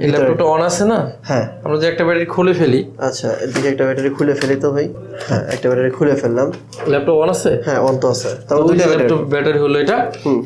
এই ল্যাপটপটা অন আছে না? হ্যাঁ। আমরা যে একটা ব্যাটারি খুলে ফেলি। আচ্ছা এদিকে একটা ব্যাটারি খুলে ফেলি তো ভাই। হ্যাঁ। একটা ব্যাটারি খুলে ফেললাম। ল্যাপটপ অন আছে? হ্যাঁ অন তো আছে। তারপর দুইটা ল্যাপটপ ব্যাটারি। হলো এটা।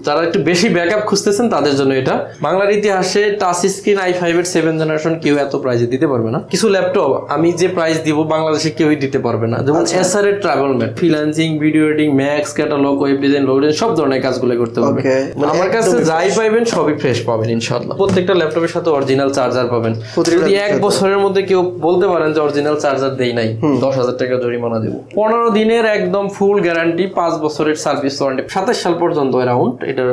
যারা একটু বেশি ব্যাকআপ খুঁজতেছেন তাদের জন্য এটা। বাংলার ইতিহাসে টাচ স্ক্রিন আই ফাইভ এর সেভেন জেনারেশন কেউ এত প্রাইজে দিতে পারবে না। কিছু ল্যাপটপ আমি যে প্রাইস দিব বাংলাদেশে কেউই দিতে পারবে না। যেমন আচ্ছা। এসআর এর travel mat freelancing video editing max catalogue web design load সব ধরনের কাজগুলো করতে পারবে। মানে আমার কাছে যাই পাইবেন সবই ফ্রেশ পাবেন ইনশাআল্লাহ। প্রত্যেকটা ল্যাপটপের সাথে অরিজিনাল চার্জার পাবেন। যদি এক বছরের মধ্যে কেউ বলতে পারেন যে অরিজিনাল চার্জার দেই নাই দশ হাজার টাকা জরিমানা দেবো। পনেরো দিনের একদম ফুল গ্যারান্টি পাঁচ বছরের সার্ভিস ওয়ারেন্টি সাতাশ সাল পর্যন্ত অ্যারাউন্ড এটার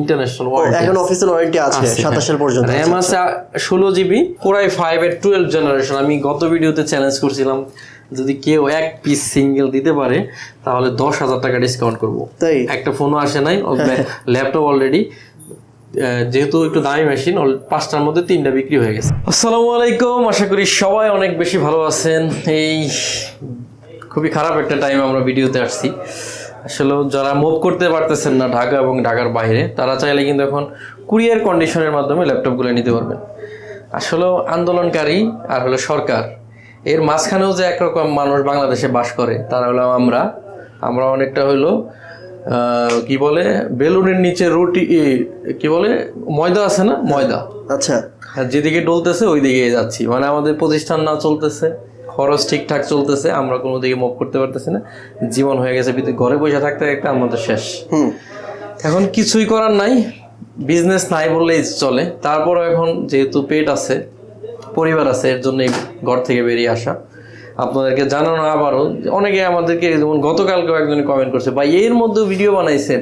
ইন্টারন্যাশনাল ওয়ারেন্টি এখন অফিসিয়াল ওয়ারেন্টি আছে সাতাশ সাল পর্যন্ত র্যাম আছে ষোলো জিবি কোরাই ফাইভ এর টুয়েলভ জেনারেশন আমি গত ভিডিওতে চ্যালেঞ্জ করছিলাম যদি কেউ এক পিস সিঙ্গেল দিতে পারে তাহলে দশ হাজার টাকা ডিসকাউন্ট করব। তাই? একটা ফোনও আসে নাই ল্যাপটপ অলরেডি যেহেতু একটু দামি মেশিন পাঁচটার মধ্যে তিনটা বিক্রি হয়ে গেছে। আসসালামু আলাইকুম, আশা করি সবাই অনেক বেশি ভালো আছেন। এই খুবই খারাপ একটা টাইম আমরা ভিডিওতে আসছি। আসলে যারা মুভ করতে পারতেছেন না ঢাকা এবং ঢাকার বাইরে, তারা চাইলে কিন্তু এখন কুরিয়ার কন্ডিশনের মাধ্যমে ল্যাপটপগুলো নিতে পারবেন। আসলে আন্দোলনকারী আর হলো সরকার, এর মাঝখানেও যে একরকম মানুষ বাংলাদেশে বাস করে, তারা হলো আমরা। আমরা অনেকটা হলো কি বলে? বেলুনের নিচে রুটি কি বলে? ময়দা আছে না? ময়দা। আচ্ছা। আর যেদিকে ডলতেছে ওই দিকে যাচ্ছি। মানে আমাদের প্রতিষ্ঠান না চলতেছে খরচ ঠিকঠাক চলতেছে আমরা কোনো দিকে মুখ করতে পারতেছি না। জীবন হয়ে গেছে ঘরে বসে থাকতে একটা আমাদের শেষ। এখন কিছুই করার নাই বিজনেস নাই বললেই চলে। তারপরও এখন যেহেতু পেট আছে পরিবার আছে এর জন্য ঘর থেকে বেরিয়ে আসা। আপনাদেরকে জানানো আবারও অনেকে আমাদেরকে যেমন গতকালকেও একজন কমেন্ট করছে বা এর মধ্যে ভিডিও বানাইছেন?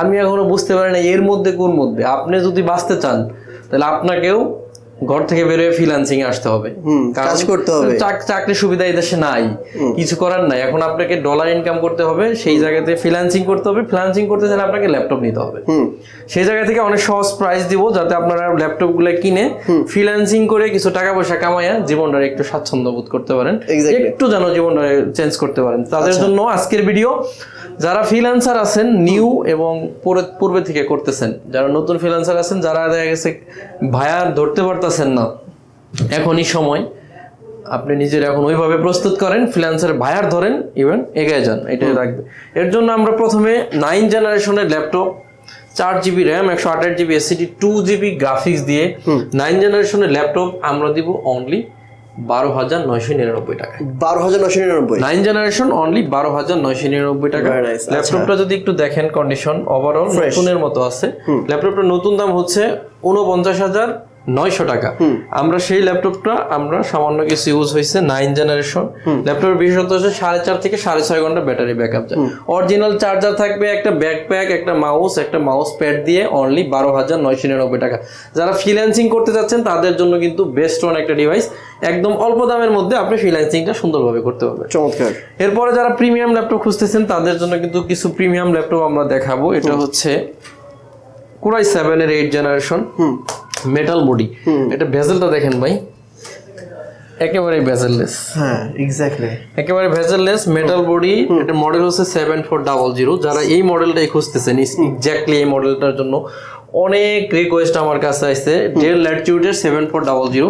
আমি এখনও বুঝতে পারি না এর মধ্যে কোন মধ্যে? আপনি যদি বাঁচতে চান তাহলে আপনাকেও ঘর থেকে বেরোয় ফ্রিল্যান্সিং আসতে হবে। কাজ করতে হবে। চাক- চাকরির সুবিধা এই দেশে নাই। কিছু করার নাই। এখন আপনাকে ডলার ইনকাম করতে হবে সেই জায়গাতে ফ্রিল্যান্সিং করতে হবে। ফ্রিল্যান্সিং করতে চাইলে আপনাকে ল্যাপটপ নিতে হবে। সেই জায়গা থেকে অনেক সহজ প্রাইস দিব যাতে আপনারা ল্যাপটপগুলো কিনে ফ্রিল্যান্সিং করে কিছু টাকা পয়সা কামাইয়া জীবনটা একটু স্বাচ্ছন্দ্য বোধ করতে পারেন. আচ্ছা। একটু যেন জীবনটা চেঞ্জ করতে পারেন। তাদের জন্য আজকের ভিডিও যারা ফ্রিল্যান্সার আছেন নিউ এবং পূর্বে- থেকে করতেছেন যারা নতুন ফ্রিল্যান্সার আছেন যারা দেখা গেছে ভায়া ধরতে পারতেছেন না। এখনই সময়। আপনি নিজের এখন ওইভাবে প্রস্তুত করেন ফ্রিল্যান্সার ভায়ার ধরেন ইভেন এগিয়ে যান এটাই রাখবে এর জন্য আমরা প্রথমে নাইন জেনারেশনের ল্যাপটপ চার জিবি র্যাম একশো আঠাশ GB SSD two GB graphics দিয়ে নাইন জেনারেশনের ল্যাপটপ আমরা দিব অনলি বারো হাজার নয়শো নিরানব্বই টাকা বারো হাজার নশো নিরানব্বই। নাইন জেনারেশন অনলি বারো হাজার নয়শো নিরানব্বই টাকা। ল্যাপটপটা যদি একটু দেখেন কন্ডিশন ওভারঅল নতুনের মতো আছে। ল্যাপটপটার নতুন দাম হচ্ছে উনপঞ্চাশ হাজার নয়শো টাকা। আমরা সেই ল্যাপটপটা আমরা সামান্য কিছু ইউজ হয়েছে নাইন জেনারেশন ল্যাপটপের বিশেষত্ব হচ্ছে সাড়ে চার থেকে সাড়ে ছয় ঘণ্টা ব্যাটারি ব্যাকআপ যায় অরিজিনাল চার্জার থাকবে একটা ব্যাকপ্যাক একটা মাউস একটা মাউস প্যাড দিয়ে অনলি বারো হাজার নয়শো নিরানব্বই টাকা। যারা ফ্রিল্যান্সিং করতে যাচ্ছেন তাদের জন্য কিন্তু বেস্ট ওয়ান একটা ডিভাইস একদম অল্প দামের মধ্যে আপনি ফ্রিল্যান্সিংটা সুন্দরভাবে করতে পারবেন। চমৎকার। এরপরে যারা প্রিমিয়াম ল্যাপটপ খুঁজতেছেন তাদের জন্য কিন্তু কিছু প্রিমিয়াম ল্যাপটপ আমরা দেখাবো। এটা হচ্ছে কোরাই সেভেনের এইট জেনারেশন হুম। মেটাল বডি এটা ভেজেলটা দেখেন ভাই। একেবারে ভেজেললেস হ্যাঁ এক্স্যাক্টলি একেবারে ভেজেললেস মেটাল বডি এটা মডেল হচ্ছে সেভেন ফোর ডাবল জিরো যারা এই মডেলটাই খুঁজতেছেন এক্স্যাক্টলি এই মডেলটার জন্য। অনেক রিকোয়েস্ট আমার কাছে আসছে। ডেল ল্যাটিটিউডের সেভেন ফোর ডাবল জিরো।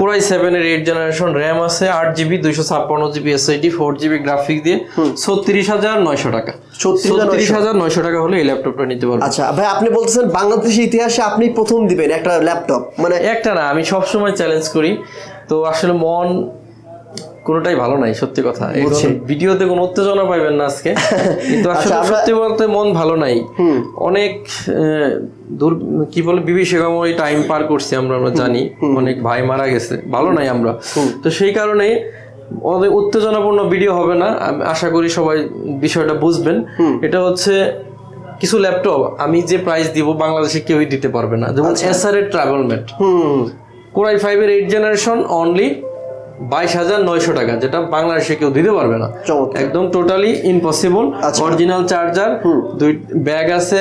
পুরাই সেভেন এর এইট জেনারেশন র্যাম আছে আট জিবি দুইশো ছাপ্পান্ন GB SSD four GB graphic দিয়ে ছত্রিশ হাজার নয়শো টাকা। 36,900 ছত্রিশ হাজার নয়শো টাকা হলে এই ল্যাপটপটা নিতে পারবেন আচ্ছা ভাই আপনি বলতেছেন বাংলাদেশের ইতিহাসে আপনি প্রথম দিবেন একটা ল্যাপটপ মানে একটা না আমি সবসময় চ্যালেঞ্জ করি। তো আসলে মন কোনোটাই ভালো নাই সত্যি কথা। ভিডিওতে কোনো উত্তেজনা পাইবেন না আজকে। কিন্তু আসলে আচ্ছা, সত্যি বলতে মন ভালো নাই। অনেক দূর কি বলে বিভীষিকাময় টাইম পার করছি আমরা আমরা জানি। অনেক ভাই মারা গেছে। ভালো নাই আমরা। তো সেই কারণে অনেক উত্তেজনাপূর্ণ ভিডিও হবে না। আমি আশা করি সবাই বিষয়টা বুঝবেন। এটা হচ্ছে কিছু ল্যাপটপ আমি যে প্রাইস দিব বাংলাদেশে কেউই দিতে পারবে না। যেমন এসআর এর ট্রাভেল হুম। কোরাই ফাইভের এইট জেনারেশন অনলি বাইশ হাজার নয়শো টাকা যেটা বাংলাদেশে কেউ দিতে পারবে না। একদম টোটালি ইম্পসিবল। অরিজিনাল চার্জার দুই ব্যাগ আছে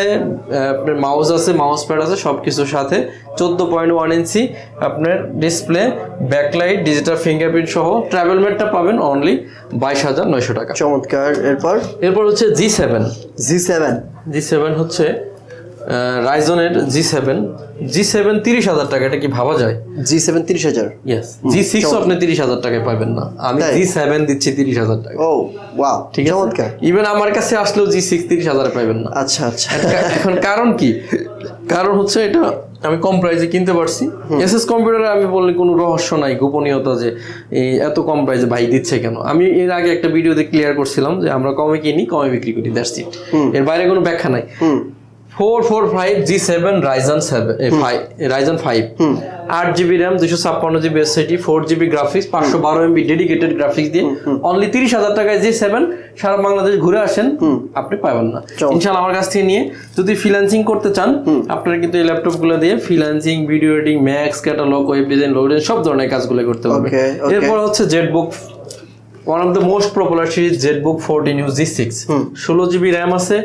আপনার মাউস আছে মাউস প্যাড আছে সব কিছুর সাথে। চোদ্দ পয়েন্ট ওয়ান ইঞ্চি আপনার ডিসপ্লে ব্যাকলাইট ডিজিটাল ফিঙ্গারপ্রিন্ট সহ ট্রাভেল ম্যাটটা পাবেন অনলি বাইশ হাজার নয়শো টাকা। চমৎকার। এরপর? এরপর হচ্ছে G seven G seven G seven হচ্ছে রাইজনের জি সেভেন জি সেভেন তিরিশ হাজার টাকা এটা কি ভাবা যায়? জি সেভেন তিরিশ হাজার। ইয়েস জি সিক্স আপনি তিরিশ হাজার টাকায় পাবেন না। আমি জি সেভেন দিচ্ছি তিরিশ হাজার টাকা। ও ওয়াও ঠিক আছে? চমৎকার। ইভেন আমার কাছে আসলেও জি সিক্স তিরিশ হাজার পাবেন না। আচ্ছা আচ্ছা। এখন কারণ কি? কারণ হচ্ছে এটা আমি কম প্রাইসে কিনতে পারছি। এসএস কম্পিউটারে আমি বললে কোনো রহস্য নাই গোপনীয়তা যে এত কম প্রাইসে ভাই দিচ্ছে কেন? আমি এর আগে একটা ভিডিওতে ক্লিয়ার করছিলাম যে আমরা কমে কিনি কমে বিক্রি করি দ্যাটস ইট এর বাইরে কোনো ব্যাখ্যা নাই। Four four five G seven Ryzen seven Ryzen five আট জিবি র্যাম দুশো ছাপ্পান্ন GB SSD four GB graphics পাঁচশো বারো এমবি ডেডিকেটেড গ্রাফিক্স দিয়ে অনলি তিরিশ হাজার টাকায় জি সেভেন সারা বাংলাদেশ ঘুরে আসেন আপনি পাবেন না। ইনশাল্লাহ আমার কাছ থেকে নিয়ে যদি ফ্রিল্যান্সিং করতে চান আপনারা কিন্তু এই ল্যাপটপগুলো দিয়ে freelancing video editing max catalogue web design load সব ধরনের কাজগুলো করতে পারবেন. এরপর হচ্ছে ZenBook one of the most popular series ZenBook fourteen U G six ষোলো জিবি র্যাম আছে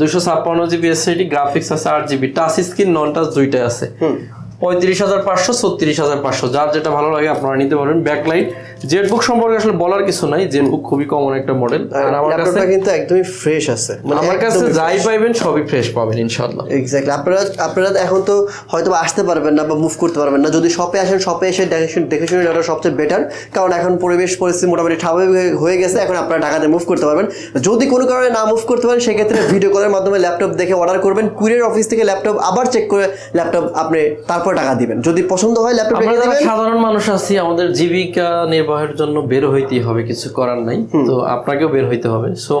দুশো ছাপ্পান্ন জিবি এসএসডি গ্রাফিক্স আছে আট GB touch screen non touch দুইটাই আছে। পঁয়ত্রিশ হাজার পাঁচশো ছত্রিশ হাজার পাঁচশো যার যেটা ভালো লাগে আপনারা নিতে পারবেন। ব্যাকলাইট জেটবুক সম্পর্কে আসলে বলার কিছু নাই জেটবুক খুবই কমন একটা মডেল আর আমার কাছে কিন্তু একদমই ফ্রেশ আছে। মানে আমার কাছে যাই পাইবেন সবই ফ্রেশ পাবেন ইনশাল্লাহ এক্স্যাক্টলি আপনারা আপনারা এখন তো হয়তো আসতে পারবেন না বা মুভ করতে পারবেন না। যদি শপে আসেন শপে এসে দেখে শুনে- নেওয়াটা সবচেয়ে বেটার কারণ এখন পরিবেশ পরিস্থিতি মোটামুটি স্বাভাবিক হয়ে- হয়ে গেছে এখন আপনারা ঢাকাতে মুভ করতে পারবেন। যদি কোনো কারণে না মুভ করতে পারেন সেক্ষেত্রে ভিডিও কলের মাধ্যমে ল্যাপটপ দেখে অর্ডার করবেন। কুরিয়ার অফিস থেকে ল্যাপটপ আবার চেক করে ল্যাপটপ আপনি তারপর টাকা দিবেন। যদি পছন্দ হয় ল্যাপটপ রেখে দিবেন। সাধারণ মানুষ আছি আমাদের জীবিকা নির্বাহের জন্য বের হইতেই হবে কিছু করার নাই। তো আপনাকেও বের হইতে হবে। সো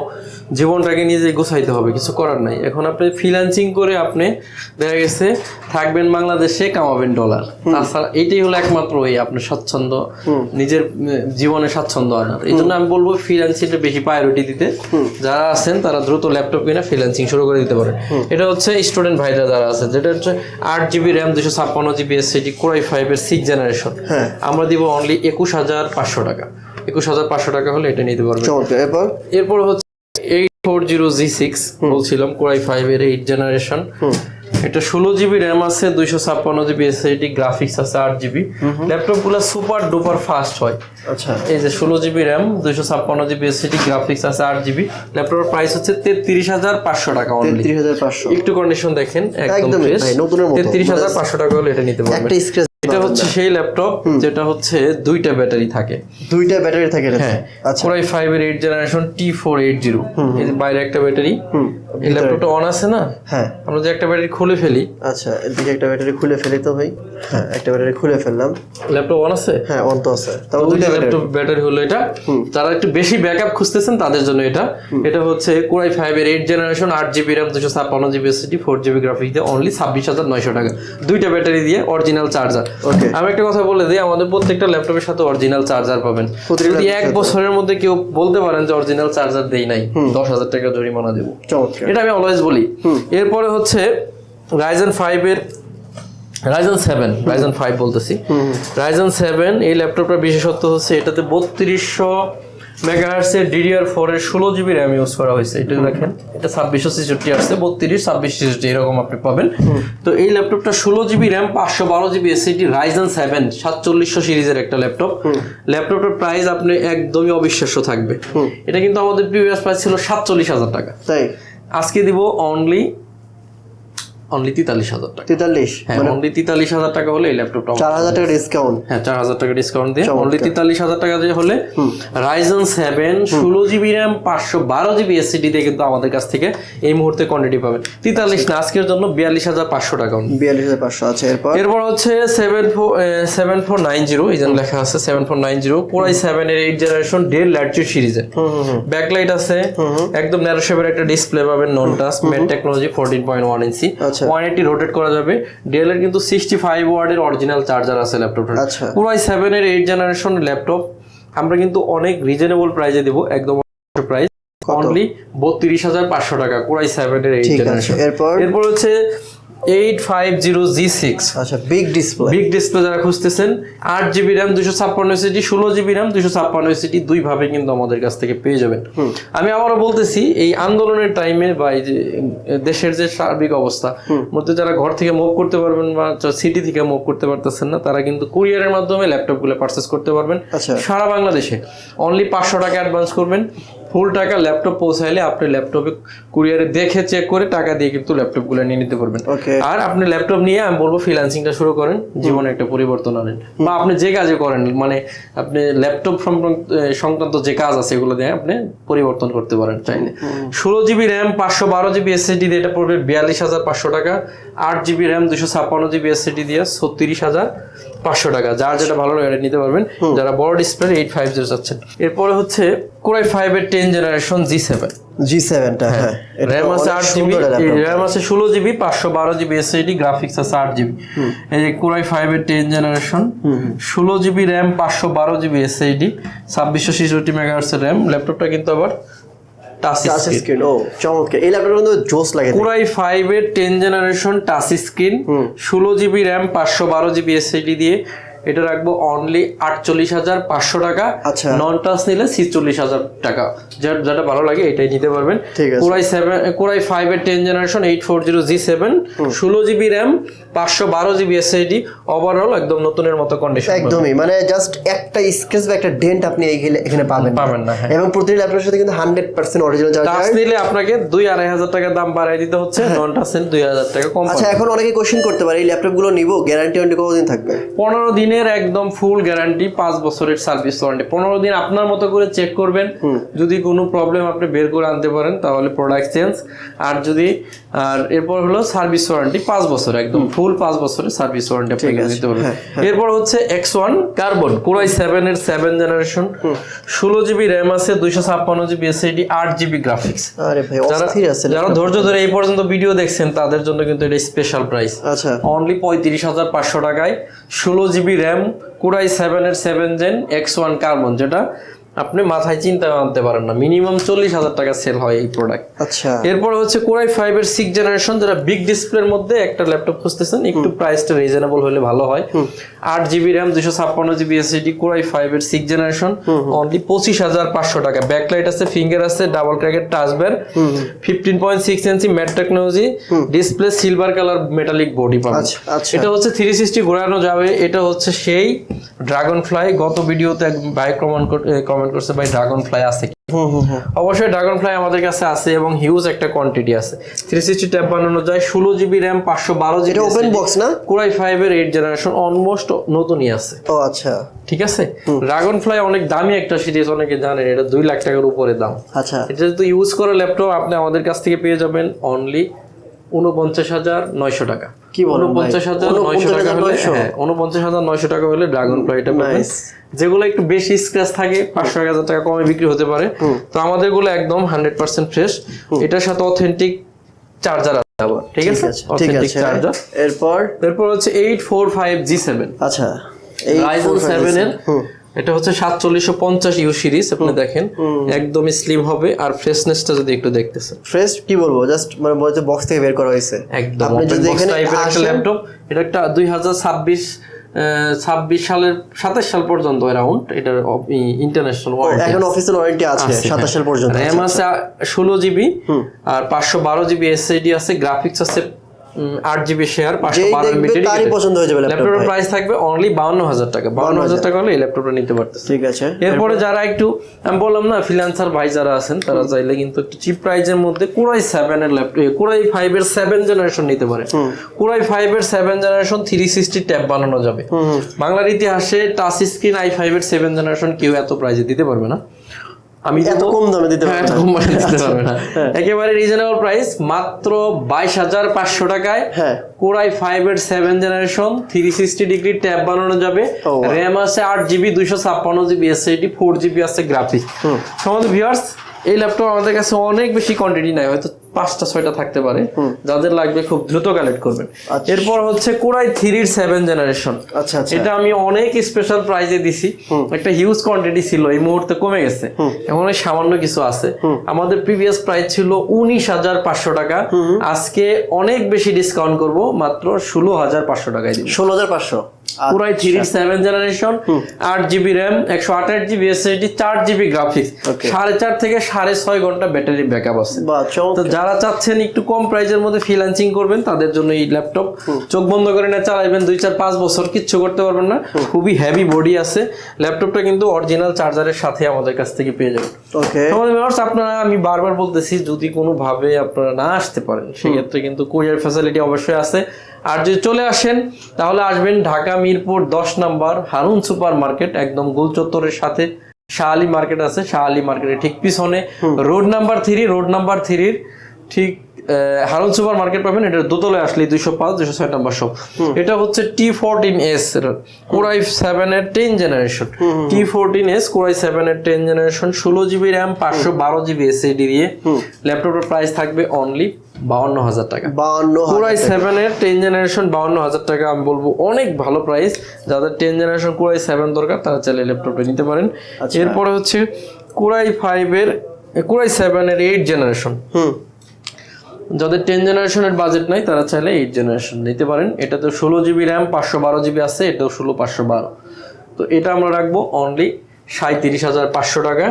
জীবনটাকে নিজে গোছাইতে হবে কিছু করার নাই। এখন আপনি ফ্রিল্যান্সিং করে আপনি দেখা গেছে থাকবেন বাংলাদেশে কামাবেন ডলার তাছাড়া এইটাই হলো একমাত্র ওই আপনার স্বাচ্ছন্দ্য নিজের জীবনে স্বাচ্ছন্দ্য আনার। এই জন্য আমি বলব ফ্রিল্যান্সিংটা বেশি প্রায়োরিটি দিতে। যারা আছেন তারা দ্রুত ল্যাপটপ কিনে ফ্রিল্যান্সিং শুরু করে দিতে পারে এটা হচ্ছে স্টুডেন্ট ভাইরা যারা আছে যেটা হচ্ছে আট জিবি র্যাম দুশো ছাপ্পান্ন জিবি এসএসডি কোরাই ফাইভের সিক্স জেনারেশন হ্যাঁ। আমরা দিব অনলি একুশ হাজার পাঁচশো টাকা। একুশ হাজার পাঁচশো টাকা হলে এটা নিতে চমৎকার। এরপর? এরপর হচ্ছে eight four zero G six বলছিলাম কোরাই ফাইভ এর এইট জেনারেশন এটা ষোলো জিবি র্যাম আছে দুইশো ছাপ্পান্ন জিবি এসএসডি গ্রাফিক্স আছে আট জিবি। ল্যাপটপগুলো সুপার ডুপার ফাস্ট হয়। আচ্ছা। এই যে ষোলো জিবি র্যাম দুইশো ছাপ্পান্ন জিবি এসএসডি গ্রাফিক্স আছে আট জিবি। ল্যাপটপের প্রাইস হচ্ছে তেত্রিশ হাজার পাঁচশো টাকা তেত্রিশ হাজার পাঁচশো। একটু কন্ডিশন দেখেন একদম। তেত্রিশ হাজার পাঁচশো টাকা হলে এটা নিতে পারবেন। এটা হচ্ছে সেই ল্যাপটপ যেটা হচ্ছে দুইটা ব্যাটারি থাকে। দুইটা ব্যাটারি থাকে? হ্যাঁ আচ্ছা। কোরাই ফাইভ এর eight generation T four eight zero এই যে বাইরে একটা ব্যাটারি এই ল্যাপটপটা অন আছে না? হ্যাঁ। আমরা যে একটা ব্যাটারি খুলে ফেলি। আচ্ছা এদিকে একটা ব্যাটারি খুলে ফেলি তো ভাই। হ্যাঁ একটা ব্যাটারি খুলে ফেললাম। ল্যাপটপ অন আছে? হ্যাঁ অন্ত আছে। তাও দুইটা ব্যাটারি ল্যাপটপ ব্যাটারি হলো এটা। যারা একটু বেশি ব্যাকআপ খুঁজতেছেন তাদের জন্য এটা। এটা হচ্ছে কোরাই ফাইভ এর এইট জেনারেশন আট জিবি র্যাম দুশো ছাপ্পান্ন GB SSD four GB graphics দিয়ে অনলি ছাব্বিশ হাজার নয়শো টাকা। দুইটা ব্যাটারি দিয়ে অরিজিনাল চার্জার. আমি একটা কথা বলে দিই আমাদের প্রত্যেকটা ল্যাপটপের সাথে অরিজিনাল চার্জার পাবেন। যদি এক বছরের মধ্যে কেউ বলতে পারেন যে অরিজিনাল চার্জার দেই নাই দশ হাজার টাকা জরিমানা দেবো। এটা আমি অলওয়েজ বলি। এরপরে হচ্ছে রাইজেন ফাইভ এর রাইজন সেভেন রাইজন ফাইভ বলতেছি। রাইজন সেভেন এই ল্যাপটপটার বিশেষত্ব হচ্ছে এটাতে বত্রিশশো মেগাহার্সের ডিডিআর ফোর এর ষোলো জিবি র্যাম ইউজ করা হয়েছে। এটা দেখেন এটা ছাব্বিশশো ছেষট্টি আসছে বত্রিশ ছাব্বিশ ছেষট্টি এরকম আপনি পাবেন। তো এই ল্যাপটপটা ষোলো জিবি র্যাম পাঁচশো বারো জিবি এসএসডি রাইজেন সেভেন সাতচল্লিশশো সিরিজের একটা ল্যাপটপ ল্যাপটপটার প্রাইস আপনি একদমই অবিশ্বাস্য থাকবে। এটা কিন্তু আমাদের প্রিভিয়াস প্রাইস ছিল সাতচল্লিশ হাজার টাকা। তাই? আজকে দিব অনলি অনলি তেতাল্লিশ হাজার টাকা। তেতাল্লিশ? হ্যাঁ অনলি তেতাল্লিশ হাজার টাকা হলে এই ল্যাপটপটা চার হাজার টাকা ডিসকাউন্ট হ্যাঁ চার হাজার টাকা ডিসকাউন্ট দিয়ে অনলি তেতাল্লিশ হাজার টাকা দিয়ে হলে রাইজন সেভেন ষোলো জিবি র্যাম পাঁচশো বারো জিবি এসসিডি দিয়ে কিন্তু আমাদের কাছ থেকে এই মুহূর্তে কোয়ান্টিটি পাবেন। তেতাল্লিশ না আজকের জন্য বিয়াল্লিশ হাজার পাঁচশো টাকা বিয়াল্লিশ হাজার পাঁচশো আছে এরপর? এরপর হচ্ছে seven four seven four nine zero এই জন্য লেখা আছে seven four nine zero core i seven এর এইট জেনারেশন ডেল ল্যাটচুড সিরিজের ব্যাকলাইট আছে একদম ন্যারো শেপের একটা ডিসপ্লে পাবেন non touch main technology fourteen point one inch আচ্ছা। ওয়ান এইটি রোটেট করা যাবে। ডেল এর কিন্তু সিক্সটি ফাইভ ওয়ার্ডের অরিজিনাল চার্জার আছে ল্যাপটপটার আচ্ছা। পুরাই সেভেন এর এইট জেনারেশন ল্যাপটপ আমরা কিন্তু অনেক রিজনেবল প্রাইসে দিব একদম প্রাইস অনলি বত্রিশ হাজার পাঁচশো টাকা পুরাই সেভেন এর এইট জেনারেশন এরপর? এরপর হচ্ছে eight five zero G six. আচ্ছা বিগ ডিসপ্লে বিগ ডিসপ্লে যারা খুঁজতেছেন আট জিবি র্যাম দুশো ছাপ্পান্ন এসিটি ষোলো জিবি র্যাম দুশো ছাপ্পান্ন এসিটি দুই ভাবে কিন্তু আমাদের কাছ থেকে পেয়ে যাবেন। আমি আবারও বলতেছি এই আন্দোলনের টাইমে বা এই যে দেশের যে সার্বিক অবস্থা মধ্যে যারা ঘর থেকে মুভ করতে পারবেন বা সিটি থেকে মুভ করতে পারতেছেন না তারা কিন্তু কুরিয়ারের মাধ্যমে ল্যাপটপগুলো পারচেস করতে পারবেন। আচ্ছা। সারা বাংলাদেশে। অনলি পাঁচশো টাকা অ্যাডভান্স করবেন। ফুল টাকা ল্যাপটপ পৌঁছাইলে আপনি ল্যাপটপে কুরিয়ারে দেখে চেক করে টাকা দিয়ে কিন্তু ল্যাপটপগুলো নিয়ে নিতে পারবেন। আর আপনি ল্যাপটপ নিয়ে আমি বলব ফ্রিল্যান্সিংটা শুরু করেন জীবনে একটা পরিবর্তন আনেন। বা আপনি যে কাজে করেন মানে আপনি ল্যাপটপ সংক্রান্ত যে কাজ আছে এগুলো দিয়ে আপনি পরিবর্তন করতে পারেন চাইলে। ষোলো জিবি র্যাম পাঁচশো বারো জিবি এসএসডি দিয়ে এটা পড়বে বিয়াল্লিশ হাজার পাঁচশো টাকা আট জিবি র্যাম দুশো ছাপ্পান্ন জিবি এসএসডি দিয়ে ছত্রিশ হাজার পাঁচশো টাকা। যার যেটা ভালো লাগে নিতে পারবেন। যারা বড় ডিসপ্লে এইট ফাইভ জিরো চাচ্ছেন। এরপরে হচ্ছে কোরাই ফাইভের ten generation G seven G সেভেনটা হ্যাঁ। র্যাম আছে আট জিবি র্যাম আছে ষোলো জিবি পাঁচশো বারো জিবি এসএসডি গ্রাফিক্স আছে আট জিবি এই যে কোরাই ফাইভের টেন জেনারেশন ষোলো জিবি র্যাম পাঁচশো বারো জিবি এসএসডি ছাব্বিশশো ছেষট্টি মেগাহার্সের র্যাম ল্যাপটপটা কিন্তু আবার টাচ স্ক্রিন ও চমৎকার। এই ল্যাপটপটা কিন্তু জোস লাগে। কোরাই ফাইভের টেন জেনারেশন টাচ স্ক্রিন ষোলো জিবি র্যাম পাঁচশো বারো জিবি এসএসডি দিয়ে এটা রাখব অনলি আটচল্লিশ হাজার পাঁচশো টাকা। আচ্ছা। নন টাচ নিলে ছিচল্লিশ হাজার টাকা। যেটা ভালো লাগে এটাই নিতে পারবেন। Core i seven core i ফাইভের ten generation eight four zero G seven ষোলো জিবি র্যাম পাঁচশো বারো জিবি এসএসডি ওভারঅল একদম নতুনের মতো কন্ডিশন একদমই মানে জাস্ট একটা স্কেচ বা একটা ডেন্ট আপনি এখানে এখানে পাবেন পাবেন না, হ্যাঁ। এবং প্রতিটি ল্যাপটপের সাথে কিন্তু hundred percent original touch charger নিলে আপনাকে দুই আড়াই হাজার টাকা দাম বাড়াই দিতে হচ্ছে নন টাচ নিলে দুই হাজার টাকা কম আচ্ছা এখন অনেকে কোশ্চেন করতে পারে এই ল্যাপটপগুলো নিবো গ্যারান্টি ওয়ারেন্টি কতদিন থাকবে? পনেরো দিনের একদম ফুল গ্যারান্টি পাঁচ বছরের সার্ভিস ওয়ারেন্টি পনেরো দিন আপনার মতো করে চেক করবেন। যদি কোনো প্রবলেম আপনি বের করে আনতে পারেন তাহলে প্রোডাক্ট চেঞ্জ আর যদি আর এরপর হলো সার্ভিস ওয়ারেন্টি পাঁচ বছর একদম ফুল পাঁচ বছরের সার্ভিস ওয়ারেন্টি আপনাকে দিতে পারবেন এরপর হচ্ছে X one carbon core i seven এর সেভেন জেনারেশন ষোলো জিবি র্যাম আছে দুইশো ছাপ্পান্ন জিবি এস এসএডি আট জিবি গ্রাফিক্স যারা যারা ধৈর্য ধরে এই পর্যন্ত ভিডিও দেখছেন তাদের জন্য কিন্তু এটা স্পেশাল প্রাইস আচ্ছা। অনলি পঁয়ত্রিশ হাজার পাঁচশো টাকায় ষোলো জিবি র্যাম কুড়াই সেভেনের seven gen X one carbon যেটা আপনি মাথায় চিন্তা আনতে পারেন না। মিনিমাম চল্লিশ হাজার টাকা সেল হয় এই প্রোডাক্ট আচ্ছা। এরপর হচ্ছে কোরাই ফাইভ এর সিক্স জেনারেশন যারা বিগ ডিসপ্লের মধ্যে একটা ল্যাপটপ খুঁজতেছেন একটু প্রাইসটা রিজনেবল হলে ভালো হয়। আট জিবি র্যাম দুশো ছাপ্পান্ন GB SSD core i five এর সিক্স জেনারেশন অনলি পঁচিশ হাজার পাঁচশো টাকা। ব্যাকলাইট আছে ফিঙ্গার আছে ডাবল ট্র্যাকের touch bar fifteen point six inch matte technology display silver colour metallic body পাবেন। আচ্ছা আচ্ছা। এটা হচ্ছে থ্রি সিক্সটি ঘোরানো যাবে এটা হচ্ছে সেই ড্রাগন ফ্লাই গত ভিডিওতে ভাই কমেন্ট কমেন্ট করছে ভাই ড্রাগন ফ্লাই আছে কি? অবশ্যই ড্রাগন ফ্লাই আমাদের কাছে আছে এবং হিউজ একটা কোয়ান্টিটি আছে। থ্রি সিক্সটি ট্যাব বানানো যায় ষোলো জিবি র্যাম পাঁচশো বারো জিবি এটা ওপেন বক্স না? কোরাই ফাইভ এর এইট জেনারেশন অলমোস্ট নতুনই আছে। ও আচ্ছা। ঠিক আছে? ড্রাগন ফ্লাই অনেক দামি একটা সিরিজ অনেকে জানেন এটা দুই লাখ টাকার উপরে দাম। আচ্ছা। এটা যদি ইউজ করে ল্যাপটপ আপনি আমাদের কাছ থেকে পেয়ে যাবেন অনলি উনপঞ্চাশ হাজার নয়শো টাকা। কি বলেন ভাই? উনপঞ্চাশ হাজার নয়শো টাকা হলে হ্যাঁ উনপঞ্চাশ হাজার নয়শো টাকা হলে ড্রাগন ফ্লাইটা পাবেন। যেগুলো একটু বেশি স্ক্র্যাচ থাকে পাঁচশো এক হাজার টাকা কমে বিক্রি হতে পারে। তো আমাদেরগুলো একদম হান্ড্রেড পার্সেন্ট ফ্রেশ এটার সাথে অথেন্টিক চার্জার আছে আবার ঠিক আছে? ঠিক অথেন্টিক আছে। চার্জার এরপর? এরপর হচ্ছে eight four five G seven আচ্ছা রাইজেন সেভেন এর। এটা হচ্ছে সাতচল্লিশশো পঞ্চাশ ইউ সিরিজ আপনি দেখেন। একদমই স্লিম হবে আর ফ্রেশনেসটা যদি একটু দেখতেছেন। ফ্রেশ কি বলব? জাস্ট মানে বলতে বক্স থেকে বের করা হয়েছে। একদম আপনি যদি এখানে একটা ল্যাপটপ এটা একটা দুই হাজার ছাব্বিশ ছাব্বিশ সালের সাতাশ সাল পর্যন্ত অ্যারাউন্ড এটার ইন্টারন্যাশনাল এখন অফিসিয়াল ওয়ারেন্টি আছে সাতাশ সাল পর্যন্ত র্যাম আছে। ষোলো জিবি আর পাঁচশো বারো জিবি এসএসডি আছে গ্রাফিক্স আছে আট জিবি শেয়ার পাঁচশো বারো তারই পছন্দ হয়ে যাবে ল্যাপটপের প্রাইস থাকবে অনলি বাউন্ন হাজার টাকা। বাউন্ন হাজার। টাকা হলে এই ল্যাপটপটা নিতে পারতেছে। ঠিক আছে। এরপরে যারা একটু আমি বললাম না ফ্রিল্যান্সার ভাই যারা আছেন তারা চাইলে কিন্তু একটু চিপ প্রাইজের মধ্যে কোরাই সেভেন এর ল্যাপটপ কোরাই ফাইভ এর সেভেন জেনারেশন নিতে পারে। কোরাই ফাইভ এর seven generation three sixty tab বানানো যাবে। বাংলার ইতিহাসে টাচ স্ক্রিন আই ফাইভ এর সেভেন জেনারেশন কেউ এত প্রাইজে দিতে পারবে না। আমি এত কম দামে দিতে পারব এত। কম দামে দিতে পারবে না। একেবারে রিজনেবল প্রাইস মাত্র বাইশ হাজার পাঁচশো টাকায়। হ্যাঁ। কোরাই ফাইভ এর seven generation three sixty degree tab বানানো যাবে. র্যাম আছে আট জিবি দুইশো ছাপ্পান্ন জিবি এসএসডি ফোর জিবি আছে গ্রাফিক্স সমাজ ভিউয়ার্স এই ল্যাপটপ আমাদের কাছে অনেক বেশি কোয়ান্টিটি নাই হয়তো পাঁচটা ছয়টা থাকতে পারে। যাদের লাগবে খুব দ্রুত কালেক্ট করবেন। আচ্ছা। এরপর হচ্ছে কোরাই থ্রির সেভেন জেনারেশন আচ্ছা আচ্ছা। এটা আমি অনেক স্পেশাল প্রাইজে দিছি। একটা হিউজ কোয়ান্টিটি ছিল এই মুহূর্তে কমে গেছে। এখন সামান্য কিছু আছে। আমাদের প্রিভিয়াস প্রাইস ছিল উনিশ হাজার পাঁচশো টাকা। আজকে অনেক বেশি ডিসকাউন্ট করব মাত্র ষোলো হাজার পাঁচশো টাকায় দিব। ষোলো হাজার পাঁচশো। পুরাই থ্রি সেভেন জেনারেশন আট জিবি র্যাম একশো আঠাশ জিবি এসএসডি চার জিবি গ্রাফিক্স সাড়ে চার থেকে সাড়ে ছয় ঘণ্টা ব্যাটারি ব্যাকআপ আছে। তো যার চাচ্ছেন একটু কম প্রাইজের মধ্যে ফ্রিল্যান্সিং করবেন তাদের জন্য এই ল্যাপটপ চোখ বন্ধ করে না চালাইবেন দুই চার পাঁচ বছর কিচ্ছু করতে পারবেন না। খুবই হেভি বডি আছে। ল্যাপটপটা কিন্তু অরিজিনাল চার্জারের সাথে আমাদের কাছ থেকে পেয়ে যাবেন। ওকে viewers, আপনারা আমি বারবার বলতেছি যদি কোনোভাবে আপনারা না আসতে পারেন সেক্ষেত্রে কিন্তু কুরিয়ার ফ্যাসিলিটি অবশ্যই আছে। আর যদি চলে আসেন তাহলে আসবেন ঢাকা মিরপুর দশ নাম্বার হারুন সুপার মার্কেট একদম গোল চত্বরের সাথে শাহালি মার্কেট আছে। শাহালি মার্কেটের ঠিক পিছনে। Road number three road number থ্রির ঠিক হারুন সুপার মার্কেট পাবেন এটা দোতলায় আসলে দুইশো পাঁচ দুশো ছয় নাম্বার সব এটা হচ্ছে T fourteen S core i seven এর ten generation T fourteen S core i seven এর টেন জেনারেশন ষোলো জিবি র্যাম পাঁচশো বারো জিবি এসএডি দিয়ে। ল্যাপটপের প্রাইস থাকবে অনলি বাউন্ন হাজার টাকা। বাউন্ন কোরাই সেভেন এর টেন জেনারেশন বাউন্ন হাজার টাকা আমি বলব অনেক ভালো প্রাইস যাদের টেন জেনারেশন কোরাই সেভেন দরকার তারা চাইলে ল্যাপটপটা নিতে পারেন। এরপরে হচ্ছে কোরাই ফাইভ এর কোরাই সেভেন এর এইট জেনারেশন হুম। যাদের টেন জেনারেশনের বাজেট নাই তারা চাইলে এইট জেনারেশন নিতে পারেন। এটাতে ষোলো জিবি র্যাম পাঁচশো বারো জিবি আছে এটাও ষোলো পাঁচশো বারো। তো এটা আমরা রাখব অনলি সাঁত্রিশ হাজার পাঁচশো টাকা।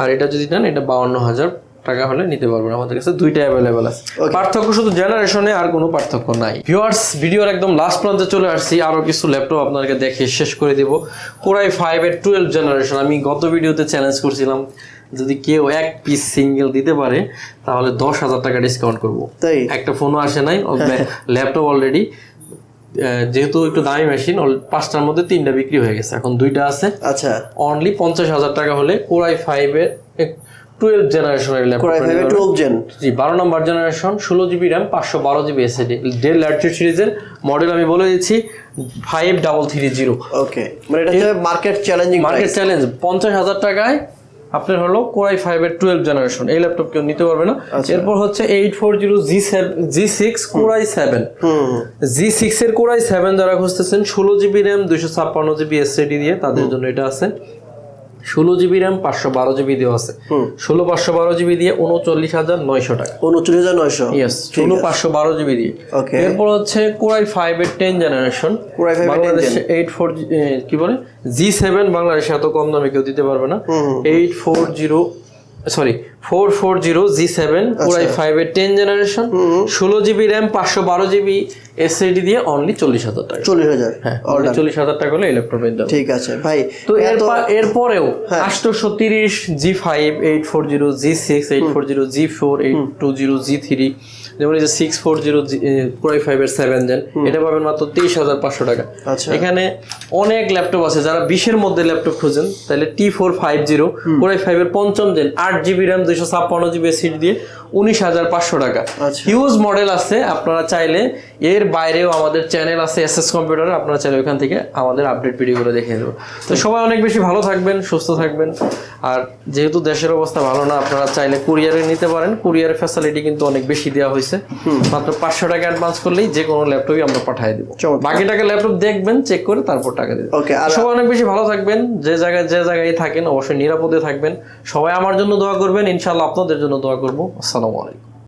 আর এটা যদি নেন এটা বাউন্ন হাজার টাকা হলে নিতে পারবেন। আমাদের কাছে দুইটা অ্যাভেলেবেল আছে। পার্থক্য শুধু জেনারেশনে আর কোনো পার্থক্য নাই। ভিউয়ার্স ভিডিওর একদম লাস্ট প্রান্তে চলে আসছি। আরও কিছু ল্যাপটপ আপনাদেরকে দেখে শেষ করে দিব। কোরাই ফাইভ এর টুয়েলভ জেনারেশন আমি গত ভিডিওতে চ্যালেঞ্জ করছিলাম। যদি কেউ এক পিস সিঙ্গেল দিতে পারে তাহলে দশ হাজার টাকা ডিসকাউন্ট করব। তাই? একটা ফোনও আসে নাই ল্যাপটপ অলরেডি যেহেতু একটু দামি মেশিন পাঁচটার মধ্যে তিনটা বিক্রি হয়ে গেছে। এখন দুইটা আছে। আচ্ছা। অনলি পঞ্চাশ হাজার টাকা হলে কোরাই ফাইভ এর টুয়েলভ জেনারেশনের ল্যাপটপ টুয়েলভ জেন জি বারো নম্বর জেনারেশন ষোলো জিবি র্যাম পাঁচশো বারো জিবি এসএডি ডেল ল্যাপটপ সিরিজের মডেল আমি বলে দিচ্ছি five double three zero okay মানে এটা মার্কেট চ্যালেঞ্জিং মার্কেট চ্যালেঞ্জ পঞ্চাশ হাজার টাকায় আপনার হলো কোরাই ফাইভের টুয়েলভ জেনারেশন এই ল্যাপটপ কেউ নিতে পারবে না। এরপর হচ্ছে eight four zero G seven G six core i seven G six এর কোরাই সেভেন যারা খুঁজতেছেন ষোলো জিবি র্যাম দুইশো ছাপ্পান্ন জিবি এসএডি দিয়ে তাদের জন্য এটা আছে। ষোলো জিবি র্যাম পাঁচশো বারো জিবি দেওয়া আছে। ষোলো পাঁচশো বারো জিবি দিয়ে উনচল্লিশ হাজার নয়শো টাকা। উনচল্লিশ হাজার নয়শো? ইয়েস ষোলো পাঁচশো বারো জিবি দিয়ে. এরপর হচ্ছে কোরাই ফাইভ এর টেন জেনারেশন Core i5 এর 10 বাংলাদেশে এইট ফোর কি বলে? জি সেভেন বাংলাদেশে এত কম দামে কেউ দিতে পারবে না। Eight four zero sorry four four zero G seven পুরাই ফাইভ এর টেন জেনারেশন ষোলো জিবি র্যাম পাঁচশো বারো জিবি এসএডি দিয়ে অনলি চল্লিশ হাজার টাকা। চল্লিশ হাজার। হ্যাঁ অনলি চল্লিশ হাজার টাকা হলে ল্যাপটপের দাম ঠিক আছে ভাই। তো এরপর এরপরেও হ্যাঁ। আটশোশো তিরিশ G five eight four zero G six eight four zero G four eight two zero G three যেমন এই যে six four zero core i five এর সেভেন জেন এটা পাবেন মাত্র তেইশ হাজার পাঁচশো টাকা। আচ্ছা। এখানে অনেক ল্যাপটপ আছে যারা বিশের মধ্যে ল্যাপটপ খুঁজেন তাহলে T four five zero core i five এর পঞ্চম জেন আট জিবি র্যাম দুইশো ছাপ্পান্ন জিবি সিট দিয়ে উনিশ হাজার পাঁচশো টাকা। আচ্ছা। হিউজ মডেল আছে আপনারা চাইলে এর বাইরেও আমাদের চ্যানেল আছে এস এস কম্পিউটার আপনারা চাইলে ওখান থেকে আমাদের আপডেট ভিডিওগুলো দেখে দেবো তো সবাই অনেক বেশি ভালো থাকবেন সুস্থ থাকবেন। আর যেহেতু দেশের অবস্থা ভালো না আপনারা চাইলে কুরিয়ারে নিতে পারেন কুরিয়ারের ফ্যাসিলিটি কিন্তু অনেক বেশি দেওয়া হয়েছে। মাত্র পাঁচশো টাকা অ্যাডভান্স করলেই যে কোনো ল্যাপটপই আমরা পাঠিয়ে দেবো। বাকি টাকা ল্যাপটপ দেখবেন চেক করে তারপর টাকা দেবেন। ওকে আর সবাই অনেক বেশি ভালো থাকবেন যে জায়গায় যে জায়গায় থাকেন অবশ্যই নিরাপদে থাকবেন। সবাই আমার জন্য দোয়া করবেন ইনশাল্লাহ আপনাদের জন্য দোয়া করব। আসসালামু আলাইকুম।